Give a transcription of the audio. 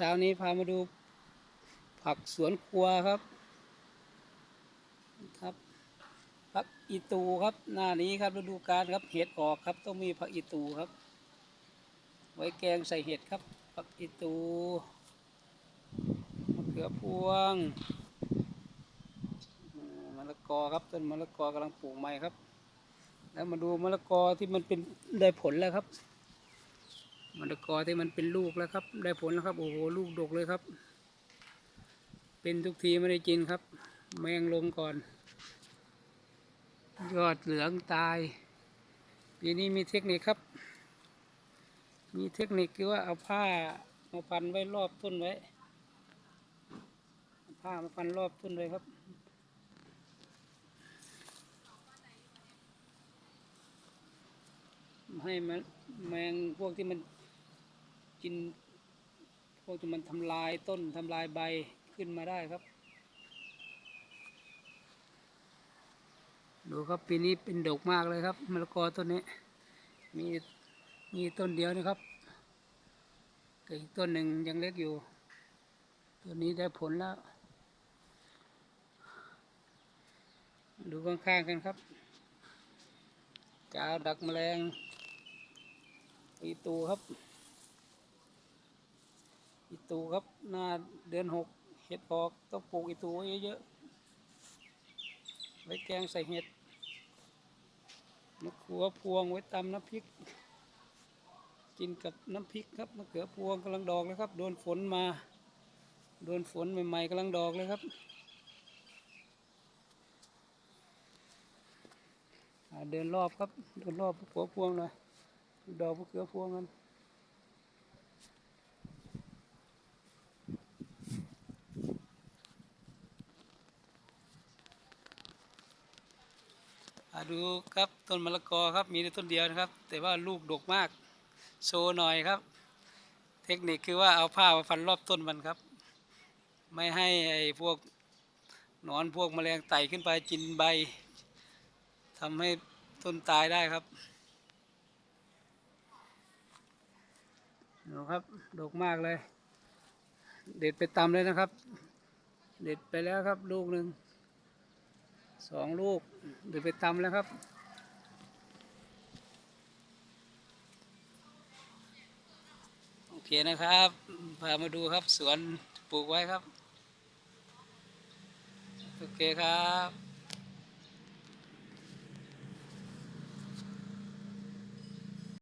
เช้านี้พามาดูผักสวนครัวครับครับผักอีตูครับ หน้านี้ครับฤดูกาลครับเห็ดออกครับ ต้องมีผักอีตูครับ ไว้แกงใส่เห็ดครับผักอีตูมะเขือพวงมมะละกอครับต้นมะละกอกำลังปลูกใหม่ครับ แล้วมาดูมะละกอที่มันเป็นได้ผลแล้วครับ มะละกอที่มันเป็นลูกแล้วครับ ได้ผลแล้วครับโอ้โหลูกดกเลยครับ เป็นทุกทีไม่ได้กินครับ แมงลงก่อน ยอดเหลืองตายปีนี้มีเทคนิคครับ มีเทคนิคคือว่าเอาผ้ามาพันไว้รอบต้นไว้ผ้ามาพันรอบต้นไว้ครับให้มันแมงพวกที่มัน กินพวกที่มันทำลายต้นทำลายใบขึ้นมาได้ครับ ดูครับปีนี้เป็นดกมากเลยครับมะละกอต้นนี้ มีมีต้นเดียวนะครับแต่อีกต้นหนึ่งยังเล็กอยู่ ตัวนี้ได้ผลแล้ว ดูข้างๆกันครับกาวดักแมลงอีตูครับ ตูครับ หน้าเดือนหกเห็ดออกต้องปลูกอีตูไว้เยอะๆ ไว้แกงใส่เห็ดมะเขือพวงไว้ตำน้ำพริก กินกับน้ำพริกครับมะเขือพวงกำลังดอกเลยครับ โดนฝนมา โดนฝนใหม่ๆกำลังดอกเลยครับ เดินรอบครับเดินรอบมะเขือพวงหน่อยดอกมะเขือพวงกันาดูครับต้นมะละกอครับมีแต่ต้นเดียวนะครับ แต่ว่าลูกดกมากโชว์หน่อยครับ เทคนิคคือว่าเอาผ้ามาพันรอบต้นมันครับ ไม่ให้ไอ้พวกหนอนพวกแมลงไต่ขึ้นไปกินใบทำให้ต้นตายได้ครับดูครับดกมากเลย เด็ดไปตำเลยนะครับ เด็ดไปแล้วครับลูกหนึ่ง สองลูกเดี๋ยวไปตำแล้วครับ โอเคนะครับ พามาดูครับสวนปลูกไว้ครับ โอเคครับ